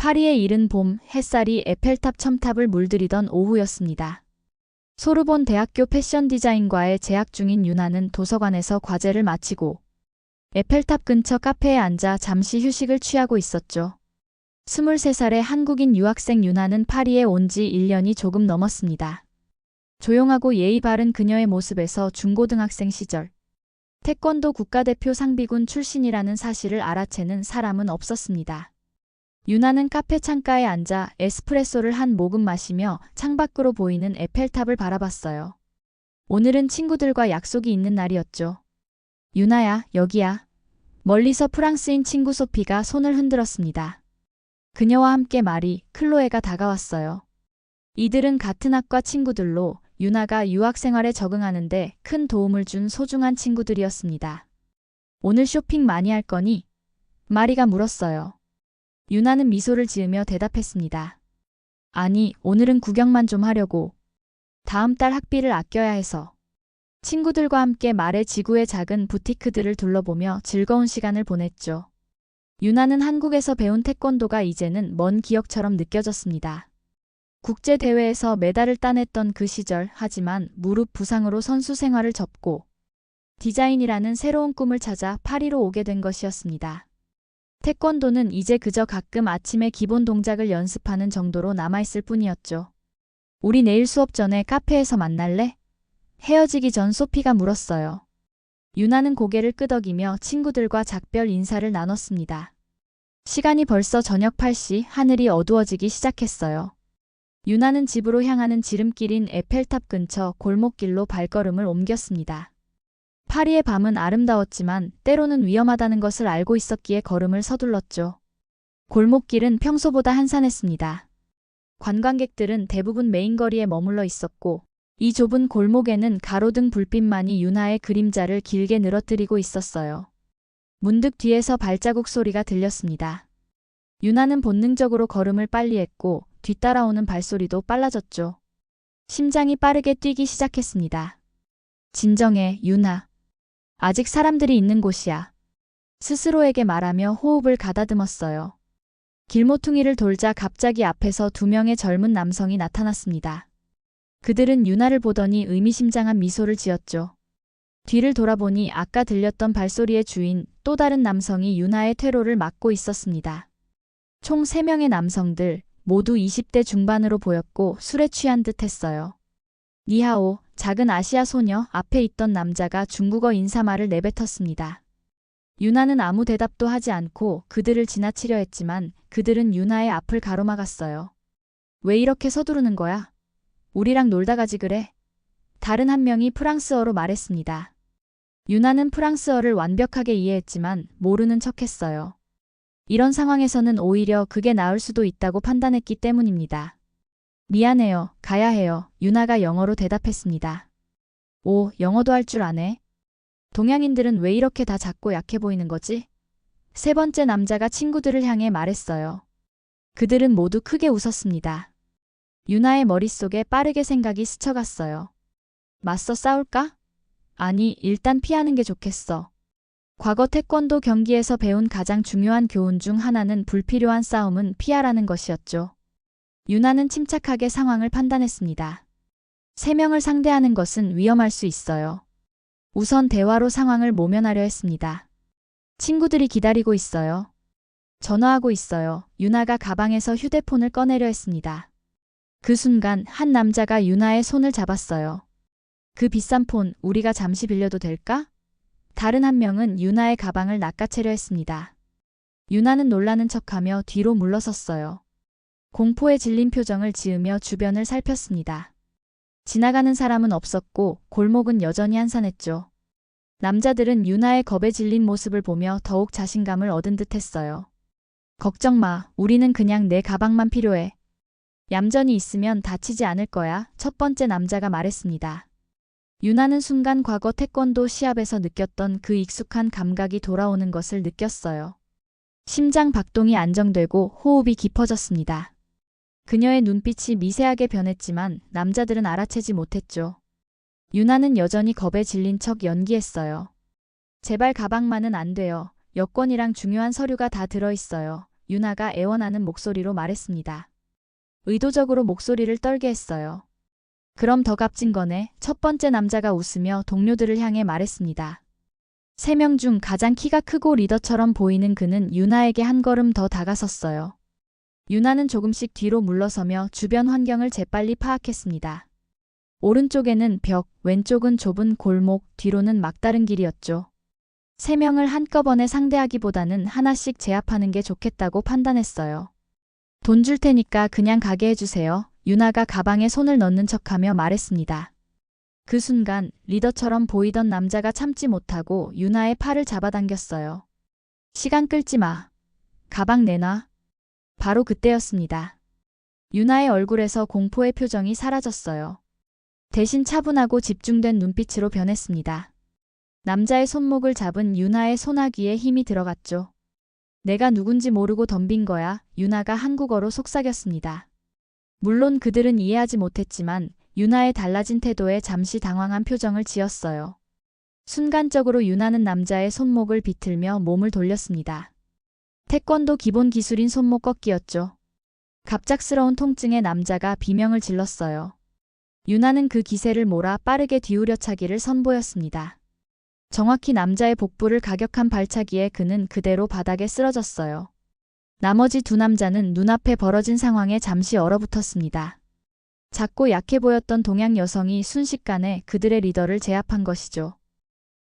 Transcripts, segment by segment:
파리의 이른 봄, 햇살이 에펠탑 첨탑을 물들이던 오후였습니다. 소르본 대학교 패션 디자인과에 재학 중인 유나는 도서관에서 과제를 마치고 에펠탑 근처 카페에 앉아 잠시 휴식을 취하고 있었죠. 23살의 한국인 유학생 유나는 파리에 온 지 1년이 조금 넘었습니다. 조용하고 예의 바른 그녀의 모습에서 중고등학생 시절 태권도 국가대표 상비군 출신이라는 사실을 알아채는 사람은 없었습니다. 유나는 카페 창가에 앉아 에스프레소를 한 모금 마시며 창밖으로 보이는 에펠탑을 바라봤어요. 오늘은 친구들과 약속이 있는 날이었죠. 유나야, 여기야. 멀리서 프랑스인 친구 소피가 손을 흔들었습니다. 그녀와 함께 마리, 클로에가 다가왔어요. 이들은 같은 학과 친구들로 유나가 유학 생활에 적응하는데 큰 도움을 준 소중한 친구들이었습니다. 오늘 쇼핑 많이 할 거니? 마리가 물었어요. 유나는 미소를 지으며 대답했습니다. 아니, 오늘은 구경만 좀 하려고. 다음 달 학비를 아껴야 해서. 친구들과 함께 말의 지구의 작은 부티크들을 둘러보며 즐거운 시간을 보냈죠. 유나는 한국에서 배운 태권도가 이제는 먼 기억처럼 느껴졌습니다. 국제대회에서 메달을 따냈던 그 시절 하지만 무릎 부상으로 선수 생활을 접고 디자인이라는 새로운 꿈을 찾아 파리로 오게 된 것이었습니다. 태권도는 이제 그저 가끔 아침에 기본 동작을 연습하는 정도로 남아있을 뿐이었죠. 우리 내일 수업 전에 카페에서 만날래? 헤어지기 전 소피가 물었어요. 유나는 고개를 끄덕이며 친구들과 작별 인사를 나눴습니다. 시간이 벌써 저녁 8시 하늘이 어두워지기 시작했어요. 유나는 집으로 향하는 지름길인 에펠탑 근처 골목길로 발걸음을 옮겼습니다. 파리의 밤은 아름다웠지만 때로는 위험하다는 것을 알고 있었기에 걸음을 서둘렀죠. 골목길은 평소보다 한산했습니다. 관광객들은 대부분 메인 거리에 머물러 있었고 이 좁은 골목에는 가로등 불빛만이 유나의 그림자를 길게 늘어뜨리고 있었어요. 문득 뒤에서 발자국 소리가 들렸습니다. 유나는 본능적으로 걸음을 빨리 했고 뒤따라오는 발소리도 빨라졌죠. 심장이 빠르게 뛰기 시작했습니다. 진정해, 유나. 아직 사람들이 있는 곳이야. 스스로에게 말하며 호흡을 가다듬었어요. 길모퉁이를 돌자 갑자기 앞에서 두 명의 젊은 남성이 나타났습니다. 그들은 유나를 보더니 의미심장한 미소를 지었죠. 뒤를 돌아보니 아까 들렸던 발소리의 주인 또 다른 남성이 유나의 퇴로를 막고 있었습니다. 총 3명의 남성들 모두 20대 중반으로 보였고 술에 취한 듯 했어요. 니하오, 작은 아시아 소녀 앞에 있던 남자가 중국어 인사말을 내뱉었습니다. 유나는 아무 대답도 하지 않고 그들을 지나치려 했지만 그들은 유나의 앞을 가로막았어요. 왜 이렇게 서두르는 거야? 우리랑 놀다 가지 그래? 다른 한 명이 프랑스어로 말했습니다. 유나는 프랑스어를 완벽하게 이해했지만 모르는 척 했어요. 이런 상황에서는 오히려 그게 나을 수도 있다고 판단했기 때문입니다. 미안해요. 가야 해요. 유나가 영어로 대답했습니다. 오, 영어도 할 줄 아네. 동양인들은 왜 이렇게 다 작고 약해 보이는 거지? 세 번째 남자가 친구들을 향해 말했어요. 그들은 모두 크게 웃었습니다. 유나의 머릿속에 빠르게 생각이 스쳐갔어요. 맞서 싸울까? 아니, 일단 피하는 게 좋겠어. 과거 태권도 경기에서 배운 가장 중요한 교훈 중 하나는 불필요한 싸움은 피하라는 것이었죠. 유나는 침착하게 상황을 판단했습니다. 세 명을 상대하는 것은 위험할 수 있어요. 우선 대화로 상황을 모면하려 했습니다. 친구들이 기다리고 있어요. 전화하고 있어요. 유나가 가방에서 휴대폰을 꺼내려 했습니다. 그 순간 한 남자가 유나의 손을 잡았어요. 그 비싼 폰 우리가 잠시 빌려도 될까? 다른 한 명은 유나의 가방을 낚아채려 했습니다. 유나는 놀라는 척하며 뒤로 물러섰어요. 공포에 질린 표정을 지으며 주변을 살폈습니다. 지나가는 사람은 없었고 골목은 여전히 한산했죠. 남자들은 유나의 겁에 질린 모습을 보며 더욱 자신감을 얻은 듯 했어요. 걱정 마, 우리는 그냥 내 가방만 필요해. 얌전히 있으면 다치지 않을 거야, 첫 번째 남자가 말했습니다. 유나는 순간 과거 태권도 시합에서 느꼈던 그 익숙한 감각이 돌아오는 것을 느꼈어요. 심장 박동이 안정되고 호흡이 깊어졌습니다. 그녀의 눈빛이 미세하게 변했지만 남자들은 알아채지 못했죠. 유나는 여전히 겁에 질린 척 연기했어요. 제발 가방만은 안 돼요. 여권이랑 중요한 서류가 다 들어있어요. 유나가 애원하는 목소리로 말했습니다. 의도적으로 목소리를 떨게 했어요. 그럼 더 값진 거네. 첫 번째 남자가 웃으며 동료들을 향해 말했습니다. 세 명 중 가장 키가 크고 리더처럼 보이는 그는 유나에게 한 걸음 더 다가섰어요. 유나는 조금씩 뒤로 물러서며 주변 환경을 재빨리 파악했습니다. 오른쪽에는 벽, 왼쪽은 좁은 골목, 뒤로는 막다른 길이었죠. 세 명을 한꺼번에 상대하기보다는 하나씩 제압하는 게 좋겠다고 판단했어요. 돈 줄 테니까 그냥 가게 해주세요. 유나가 가방에 손을 넣는 척하며 말했습니다. 그 순간 리더처럼 보이던 남자가 참지 못하고 유나의 팔을 잡아당겼어요. 시간 끌지 마. 가방 내놔. 바로 그때였습니다. 유나의 얼굴에서 공포의 표정이 사라졌어요. 대신 차분하고 집중된 눈빛으로 변했습니다. 남자의 손목을 잡은 유나의 소나귀에 힘이 들어갔죠. 내가 누군지 모르고 덤빈 거야. 유나가 한국어로 속삭였습니다. 물론 그들은 이해하지 못했지만 유나의 달라진 태도에 잠시 당황한 표정을 지었어요. 순간적으로 유나는 남자의 손목을 비틀며 몸을 돌렸습니다. 태권도 기본 기술인 손목 꺾기였죠. 갑작스러운 통증에 남자가 비명을 질렀어요. 유나는 그 기세를 몰아 빠르게 뒤우려 차기를 선보였습니다. 정확히 남자의 복부를 가격한 발차기에 그는 그대로 바닥에 쓰러졌어요. 나머지 두 남자는 눈앞에 벌어진 상황에 잠시 얼어붙었습니다. 작고 약해 보였던 동양 여성이 순식간에 그들의 리더를 제압한 것이죠.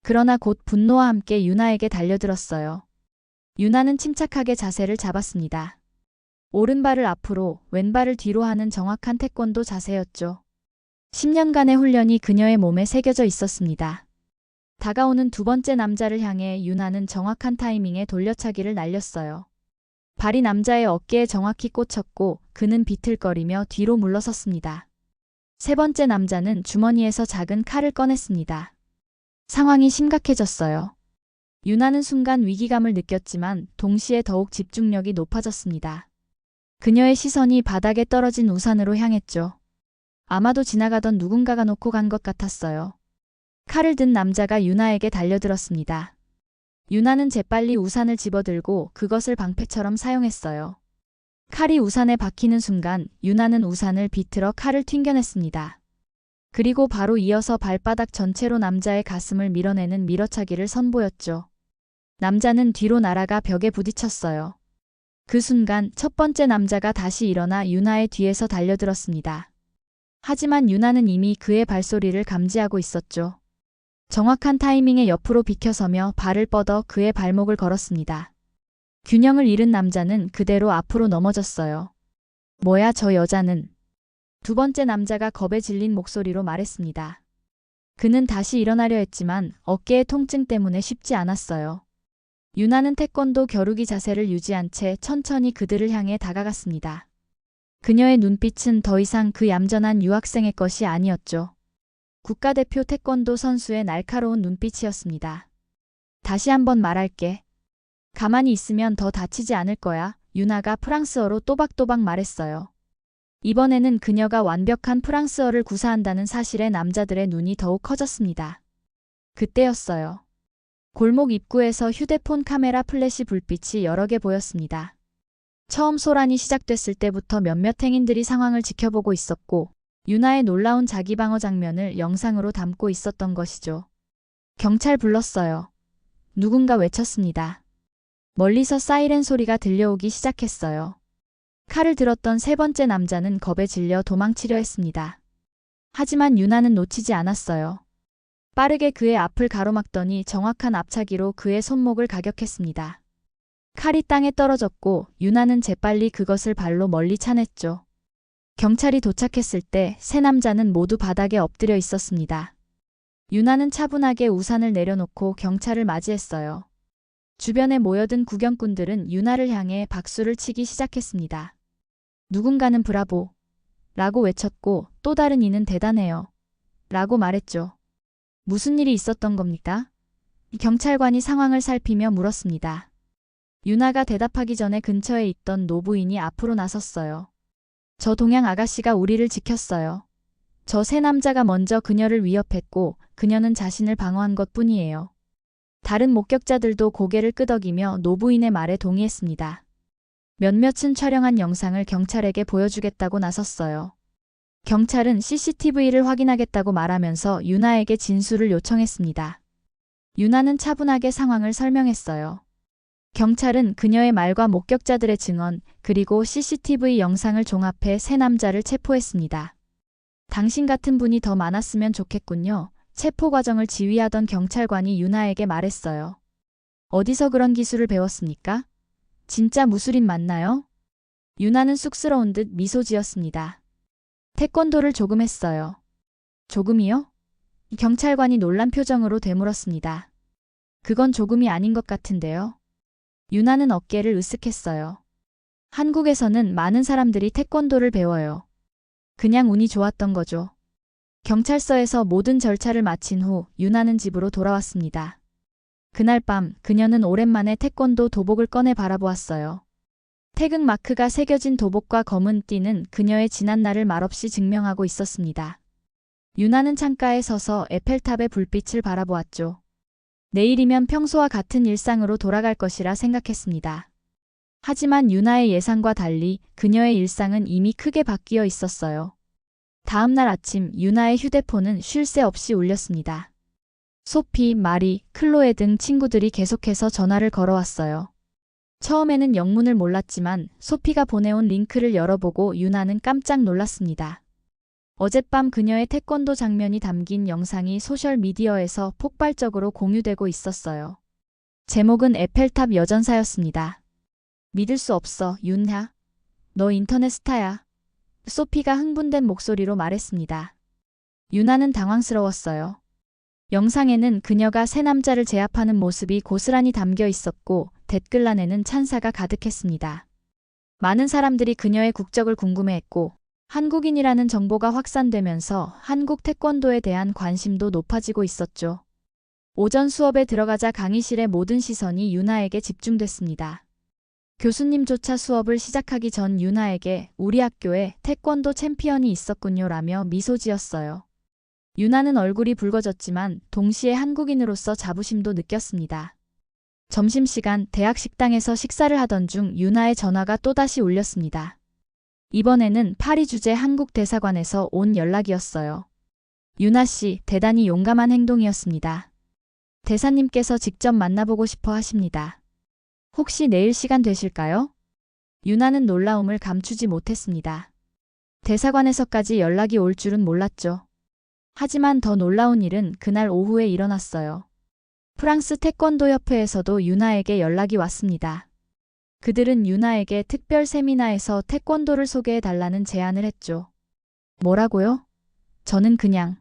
그러나 곧 분노와 함께 유나에게 달려들었어요. 유나는 침착하게 자세를 잡았습니다. 오른발을 앞으로, 왼발을 뒤로 하는 정확한 태권도 자세였죠. 10년간의 훈련이 그녀의 몸에 새겨져 있었습니다. 다가오는 두 번째 남자를 향해 유나는 정확한 타이밍에 돌려차기를 날렸어요. 발이 남자의 어깨에 정확히 꽂혔고 그는 비틀거리며 뒤로 물러섰습니다. 세 번째 남자는 주머니에서 작은 칼을 꺼냈습니다. 상황이 심각해졌어요. 유나는 순간 위기감을 느꼈지만 동시에 더욱 집중력이 높아졌습니다. 그녀의 시선이 바닥에 떨어진 우산으로 향했죠. 아마도 지나가던 누군가가 놓고 간 것 같았어요. 칼을 든 남자가 유나에게 달려들었습니다. 유나는 재빨리 우산을 집어들고 그것을 방패처럼 사용했어요. 칼이 우산에 박히는 순간 유나는 우산을 비틀어 칼을 튕겨냈습니다. 그리고 바로 이어서 발바닥 전체로 남자의 가슴을 밀어내는 밀어차기를 선보였죠. 남자는 뒤로 날아가 벽에 부딪혔어요. 그 순간 첫 번째 남자가 다시 일어나 유나의 뒤에서 달려들었습니다. 하지만 유나는 이미 그의 발소리를 감지하고 있었죠. 정확한 타이밍에 옆으로 비켜서며 발을 뻗어 그의 발목을 걸었습니다. 균형을 잃은 남자는 그대로 앞으로 넘어졌어요. 뭐야 저 여자는. 두 번째 남자가 겁에 질린 목소리로 말했습니다. 그는 다시 일어나려 했지만 어깨의 통증 때문에 쉽지 않았어요. 유나는 태권도 겨루기 자세를 유지한 채 천천히 그들을 향해 다가갔습니다. 그녀의 눈빛은 더 이상 그 얌전한 유학생의 것이 아니었죠. 국가대표 태권도 선수의 날카로운 눈빛이었습니다. 다시 한번 말할게. 가만히 있으면 더 다치지 않을 거야. 유나가 프랑스어로 또박또박 말했어요. 이번에는 그녀가 완벽한 프랑스어를 구사한다는 사실에 남자들의 눈이 더욱 커졌습니다. 그때였어요. 골목 입구에서 휴대폰 카메라 플래시 불빛이 여러 개 보였습니다. 처음 소란이 시작됐을 때부터 몇몇 행인들이 상황을 지켜보고 있었고 유나의 놀라운 자기 방어 장면을 영상으로 담고 있었던 것이죠. 경찰 불렀어요. 누군가 외쳤습니다. 멀리서 사이렌 소리가 들려오기 시작했어요. 칼을 들었던 세 번째 남자는 겁에 질려 도망치려 했습니다. 하지만 유나는 놓치지 않았어요. 빠르게 그의 앞을 가로막더니 정확한 앞차기로 그의 손목을 가격했습니다. 칼이 땅에 떨어졌고 유나는 재빨리 그것을 발로 멀리 차냈죠. 경찰이 도착했을 때 세 남자는 모두 바닥에 엎드려 있었습니다. 유나는 차분하게 우산을 내려놓고 경찰을 맞이했어요. 주변에 모여든 구경꾼들은 유나를 향해 박수를 치기 시작했습니다. 누군가는 브라보 라고 외쳤고 또 다른 이는 대단해요 라고 말했죠. 무슨 일이 있었던 겁니까? 경찰관이 상황을 살피며 물었습니다. 유나가 대답하기 전에 근처에 있던 노부인이 앞으로 나섰어요. 저 동양 아가씨가 우리를 지켰어요. 저 세 남자가 먼저 그녀를 위협했고 그녀는 자신을 방어한 것 뿐이에요. 다른 목격자들도 고개를 끄덕이며 노부인의 말에 동의했습니다. 몇몇은 촬영한 영상을 경찰에게 보여주겠다고 나섰어요. 경찰은 CCTV를 확인하겠다고 말하면서 유나에게 진술을 요청했습니다. 유나는 차분하게 상황을 설명했어요. 경찰은 그녀의 말과 목격자들의 증언, 그리고 CCTV 영상을 종합해 세 남자를 체포했습니다. 당신 같은 분이 더 많았으면 좋겠군요. 체포 과정을 지휘하던 경찰관이 유나에게 말했어요. 어디서 그런 기술을 배웠습니까? 진짜 무술인 맞나요? 유나는 쑥스러운 듯 미소 지었습니다. 태권도를 조금 했어요. 조금이요? 경찰관이 놀란 표정으로 되물었습니다. 그건 조금이 아닌 것 같은데요. 유나는 어깨를 으쓱했어요. 한국에서는 많은 사람들이 태권도를 배워요. 그냥 운이 좋았던 거죠. 경찰서에서 모든 절차를 마친 후 유나는 집으로 돌아왔습니다. 그날 밤 그녀는 오랜만에 태권도 도복을 꺼내 바라보았어요. 태극 마크가 새겨진 도복과 검은 띠는 그녀의 지난 날을 말없이 증명하고 있었습니다. 유나는 창가에 서서 에펠탑의 불빛을 바라보았죠. 내일이면 평소와 같은 일상으로 돌아갈 것이라 생각했습니다. 하지만 유나의 예상과 달리 그녀의 일상은 이미 크게 바뀌어 있었어요. 다음 날 아침 유나의 휴대폰은 쉴 새 없이 울렸습니다. 소피, 마리, 클로에 등 친구들이 계속해서 전화를 걸어왔어요. 처음에는 영문을 몰랐지만 소피가 보내온 링크를 열어보고 유나는 깜짝 놀랐습니다. 어젯밤 그녀의 태권도 장면이 담긴 영상이 소셜미디어에서 폭발적으로 공유되고 있었어요. 제목은 에펠탑 여전사였습니다. 믿을 수 없어, 윤하. 너 인터넷 스타야. 소피가 흥분된 목소리로 말했습니다. 유나는 당황스러웠어요. 영상에는 그녀가 새 남자를 제압하는 모습이 고스란히 담겨 있었고 댓글란에는 찬사가 가득했습니다. 많은 사람들이 그녀의 국적을 궁금해했고 한국인이라는 정보가 확산되면서 한국 태권도에 대한 관심도 높아지고 있었죠. 오전 수업에 들어가자 강의실의 모든 시선이 유나에게 집중됐습니다. 교수님조차 수업을 시작하기 전 유나에게 우리 학교에 태권도 챔피언이 있었군요 라며 미소 지었어요. 유나는 얼굴이 붉어졌지만 동시에 한국인으로서 자부심도 느꼈습니다. 점심시간 대학 식당에서 식사를 하던 중 유나의 전화가 또다시 울렸습니다. 이번에는 파리 주재 한국 대사관에서 온 연락이었어요. 유나 씨, 대단히 용감한 행동이었습니다. 대사님께서 직접 만나보고 싶어 하십니다. 혹시 내일 시간 되실까요? 유나는 놀라움을 감추지 못했습니다. 대사관에서까지 연락이 올 줄은 몰랐죠. 하지만 더 놀라운 일은 그날 오후에 일어났어요. 프랑스 태권도 협회에서도 유나에게 연락이 왔습니다. 그들은 유나에게 특별 세미나에서 태권도를 소개해 달라는 제안을 했죠. 뭐라고요? 저는 그냥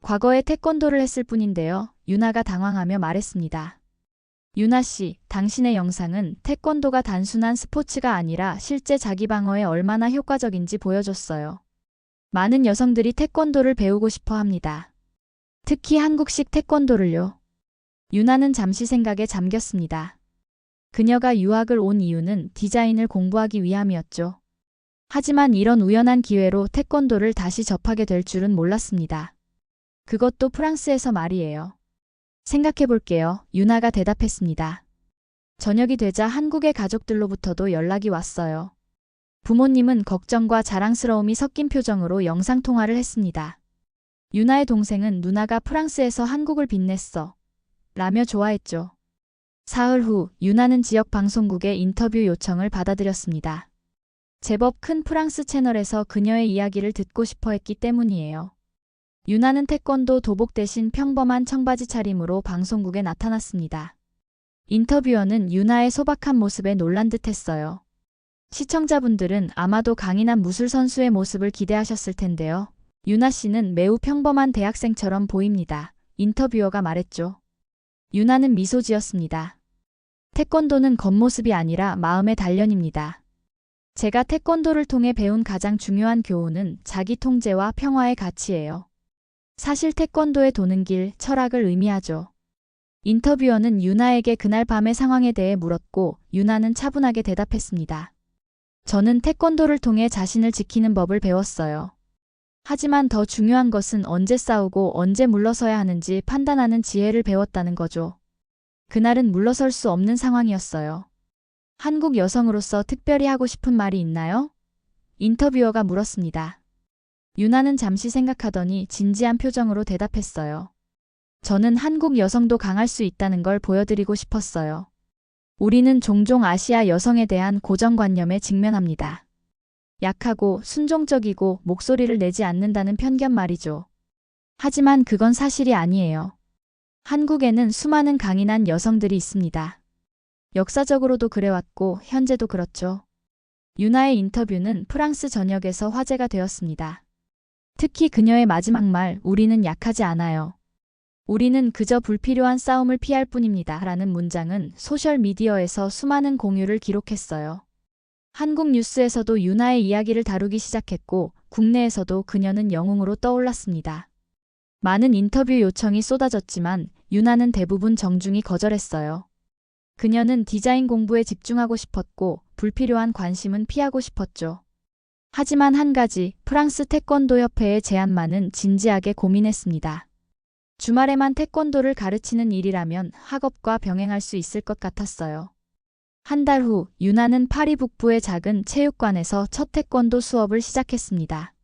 과거에 태권도를 했을 뿐인데요. 유나가 당황하며 말했습니다. 유나 씨, 당신의 영상은 태권도가 단순한 스포츠가 아니라 실제 자기 방어에 얼마나 효과적인지 보여줬어요. 많은 여성들이 태권도를 배우고 싶어 합니다. 특히 한국식 태권도를요. 유나는 잠시 생각에 잠겼습니다. 그녀가 유학을 온 이유는 디자인을 공부하기 위함이었죠. 하지만 이런 우연한 기회로 태권도를 다시 접하게 될 줄은 몰랐습니다. 그것도 프랑스에서 말이에요. 생각해 볼게요. 유나가 대답했습니다. 저녁이 되자 한국의 가족들로부터도 연락이 왔어요. 부모님은 걱정과 자랑스러움이 섞인 표정으로 영상통화를 했습니다. 유나의 동생은 누나가 프랑스에서 한국을 빛냈어. 라며 좋아했죠. 사흘 후 유나는 지역 방송국의 인터뷰 요청을 받아들였습니다. 제법 큰 프랑스 채널에서 그녀의 이야기를 듣고 싶어 했기 때문이에요. 유나는 태권도 도복 대신 평범한 청바지 차림으로 방송국에 나타났습니다. 인터뷰어는 유나의 소박한 모습에 놀란 듯 했어요. 시청자분들은 아마도 강인한 무술 선수의 모습을 기대하셨을 텐데요. 유나 씨는 매우 평범한 대학생처럼 보입니다. 인터뷰어가 말했죠. 유나는 미소 지었습니다. 태권도는 겉모습이 아니라 마음의 단련입니다. 제가 태권도를 통해 배운 가장 중요한 교훈은 자기 통제와 평화의 가치예요. 사실 태권도에 도는 길, 철학을 의미하죠. 인터뷰어는 유나에게 그날 밤의 상황에 대해 물었고 유나는 차분하게 대답했습니다. 저는 태권도를 통해 자신을 지키는 법을 배웠어요. 하지만 더 중요한 것은 언제 싸우고 언제 물러서야 하는지 판단하는 지혜를 배웠다는 거죠. 그날은 물러설 수 없는 상황이었어요. 한국 여성으로서 특별히 하고 싶은 말이 있나요? 인터뷰어가 물었습니다. 유나는 잠시 생각하더니 진지한 표정으로 대답했어요. 저는 한국 여성도 강할 수 있다는 걸 보여드리고 싶었어요. 우리는 종종 아시아 여성에 대한 고정관념에 직면합니다. 약하고 순종적이고 목소리를 내지 않는다는 편견 말이죠. 하지만 그건 사실이 아니에요. 한국에는 수많은 강인한 여성들이 있습니다. 역사적으로도 그래왔고 현재도 그렇죠. 유나의 인터뷰는 프랑스 전역에서 화제가 되었습니다. 특히 그녀의 마지막 말, 우리는 약하지 않아요. 우리는 그저 불필요한 싸움을 피할 뿐입니다. 라는 문장은 소셜미디어에서 수많은 공유를 기록했어요. 한국 뉴스에서도 유나의 이야기를 다루기 시작했고, 국내에서도 그녀는 영웅으로 떠올랐습니다. 많은 인터뷰 요청이 쏟아졌지만, 유나는 대부분 정중히 거절했어요. 그녀는 디자인 공부에 집중하고 싶었고, 불필요한 관심은 피하고 싶었죠. 하지만 한 가지, 프랑스 태권도 협회의 제안만은 진지하게 고민했습니다. 주말에만 태권도를 가르치는 일이라면 학업과 병행할 수 있을 것 같았어요. 한 달 후, 유나는 파리 북부의 작은 체육관에서 첫 태권도 수업을 시작했습니다.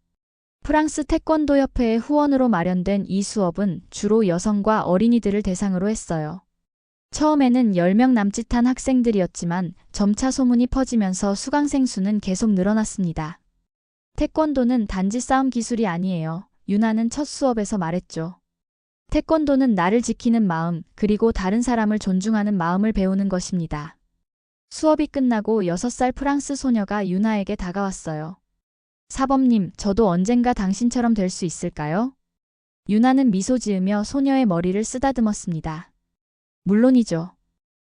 프랑스 태권도 협회의 후원으로 마련된 이 수업은 주로 여성과 어린이들을 대상으로 했어요. 처음에는 10명 남짓한 학생들이었지만 점차 소문이 퍼지면서 수강생 수는 계속 늘어났습니다. 태권도는 단지 싸움 기술이 아니에요. 유나는 첫 수업에서 말했죠. 태권도는 나를 지키는 마음, 그리고 다른 사람을 존중하는 마음을 배우는 것입니다. 수업이 끝나고 6살 프랑스 소녀가 유나에게 다가왔어요. 사범님, 저도 언젠가 당신처럼 될 수 있을까요? 유나는 미소 지으며 소녀의 머리를 쓰다듬었습니다. 물론이죠.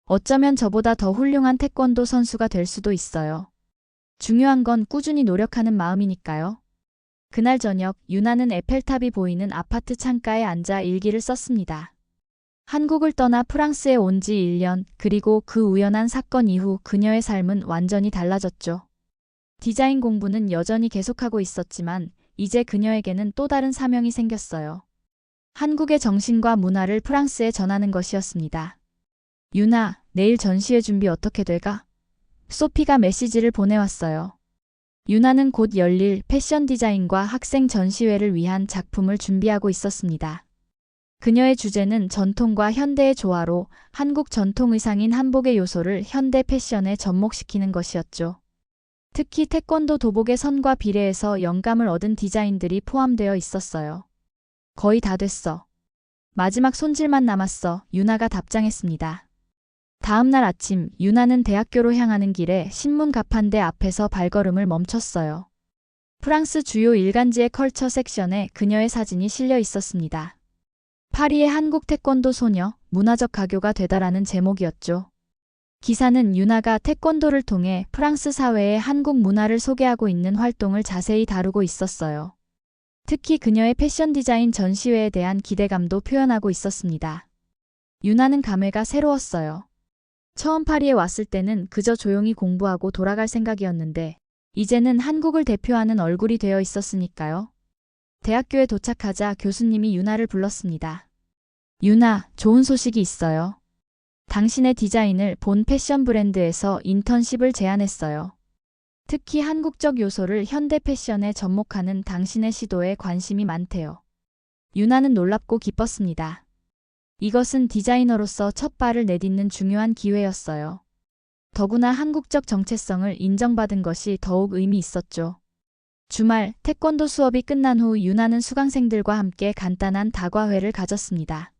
어쩌면 저보다 더 훌륭한 태권도 선수가 될 수도 있어요. 중요한 건 꾸준히 노력하는 마음이니까요. 그날 저녁 유나는 에펠탑이 보이는 아파트 창가에 앉아 일기를 썼습니다. 한국을 떠나 프랑스에 온 지 1년, 그리고 그 우연한 사건 이후 그녀의 삶은 완전히 달라졌죠. 디자인 공부는 여전히 계속하고 있었지만, 이제 그녀에게는 또 다른 사명이 생겼어요. 한국의 정신과 문화를 프랑스에 전하는 것이었습니다. 유나, 내일 전시회 준비 어떻게 될까? 소피가 메시지를 보내왔어요. 유나는 곧 열릴 패션 디자인과 학생 전시회를 위한 작품을 준비하고 있었습니다. 그녀의 주제는 전통과 현대의 조화로 한국 전통 의상인 한복의 요소를 현대 패션에 접목시키는 것이었죠. 특히 태권도 도복의 선과 비례해서 영감을 얻은 디자인들이 포함되어 있었어요. 거의 다 됐어. 마지막 손질만 남았어. 유나가 답장했습니다. 다음 날 아침 유나는 대학교로 향하는 길에 신문 가판대 앞에서 발걸음을 멈췄어요. 프랑스 주요 일간지의 컬처 섹션에 그녀의 사진이 실려 있었습니다. 파리의 한국 태권도 소녀, 문화적 가교가 되다라는 제목이었죠. 기사는 유나가 태권도를 통해 프랑스 사회의 한국 문화를 소개하고 있는 활동을 자세히 다루고 있었어요. 특히 그녀의 패션 디자인 전시회에 대한 기대감도 표현하고 있었습니다. 유나는 감회가 새로웠어요. 처음 파리에 왔을 때는 그저 조용히 공부하고 돌아갈 생각이었는데, 이제는 한국을 대표하는 얼굴이 되어 있었으니까요. 대학교에 도착하자 교수님이 유나를 불렀습니다. 유나, 좋은 소식이 있어요. 당신의 디자인을 본 패션 브랜드에서 인턴십을 제안했어요. 특히 한국적 요소를 현대 패션에 접목하는 당신의 시도에 관심이 많대요. 유나는 놀랍고 기뻤습니다. 이것은 디자이너로서 첫 발을 내딛는 중요한 기회였어요. 더구나 한국적 정체성을 인정받은 것이 더욱 의미 있었죠. 주말 태권도 수업이 끝난 후 유나는 수강생들과 함께 간단한 다과회를 가졌습니다.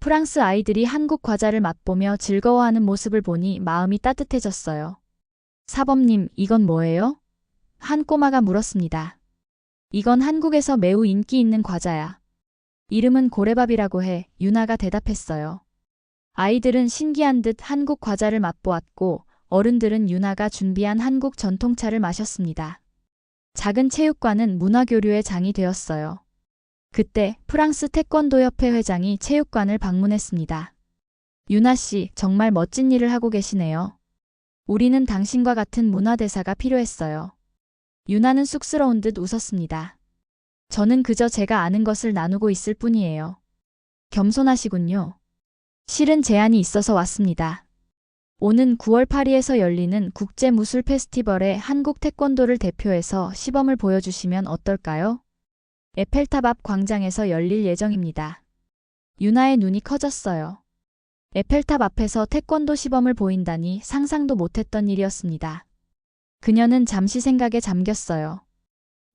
프랑스 아이들이 한국 과자를 맛보며 즐거워하는 모습을 보니 마음이 따뜻해졌어요. 사범님, 이건 뭐예요? 한 꼬마가 물었습니다. 이건 한국에서 매우 인기 있는 과자야. 이름은 고래밥이라고 해 유나가 대답했어요. 아이들은 신기한 듯 한국 과자를 맛보았고 어른들은 유나가 준비한 한국 전통차를 마셨습니다. 작은 체육관은 문화교류의 장이 되었어요. 그때 프랑스 태권도 협회 회장이 체육관을 방문했습니다. 유나 씨, 정말 멋진 일을 하고 계시네요. 우리는 당신과 같은 문화대사가 필요했어요. 유나는 쑥스러운 듯 웃었습니다. 저는 그저 제가 아는 것을 나누고 있을 뿐이에요. 겸손하시군요. 실은 제안이 있어서 왔습니다. 오는 9월 파리에서 열리는 국제 무술 페스티벌에 한국 태권도를 대표해서 시범을 보여주시면 어떨까요? 에펠탑 앞 광장에서 열릴 예정입니다. 유나의 눈이 커졌어요. 에펠탑 앞에서 태권도 시범을 보인다니 상상도 못했던 일이었습니다. 그녀는 잠시 생각에 잠겼어요.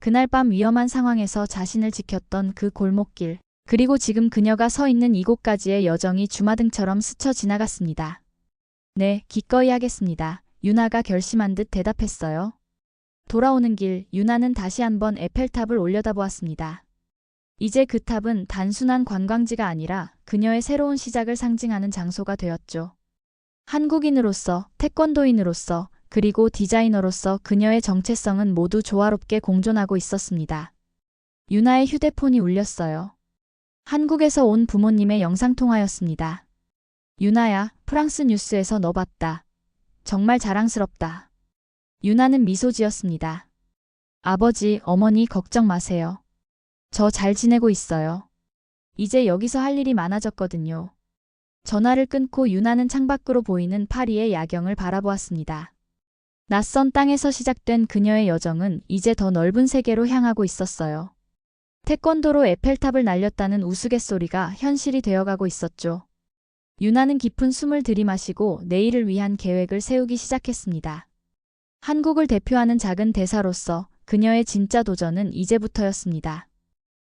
그날 밤 위험한 상황에서 자신을 지켰던 그 골목길, 그리고 지금 그녀가 서 있는 이곳까지의 여정이 주마등처럼 스쳐 지나갔습니다. 네, 기꺼이 하겠습니다. 유나가 결심한 듯 대답했어요. 돌아오는 길, 유나는 다시 한번 에펠탑을 올려다보았습니다. 이제 그 탑은 단순한 관광지가 아니라 그녀의 새로운 시작을 상징하는 장소가 되었죠. 한국인으로서, 태권도인으로서, 그리고 디자이너로서 그녀의 정체성은 모두 조화롭게 공존하고 있었습니다. 유나의 휴대폰이 울렸어요. 한국에서 온 부모님의 영상통화였습니다. 유나야, 프랑스 뉴스에서 너 봤다. 정말 자랑스럽다. 유나는 미소 지었습니다. 아버지, 어머니 걱정 마세요. 저 잘 지내고 있어요. 이제 여기서 할 일이 많아졌거든요. 전화를 끊고 유나는 창밖으로 보이는 파리의 야경을 바라보았습니다. 낯선 땅에서 시작된 그녀의 여정은 이제 더 넓은 세계로 향하고 있었어요. 태권도로 에펠탑을 날렸다는 우스갯소리가 현실이 되어가고 있었죠. 유나는 깊은 숨을 들이마시고 내일을 위한 계획을 세우기 시작했습니다. 한국을 대표하는 작은 대사로서 그녀의 진짜 도전은 이제부터였습니다.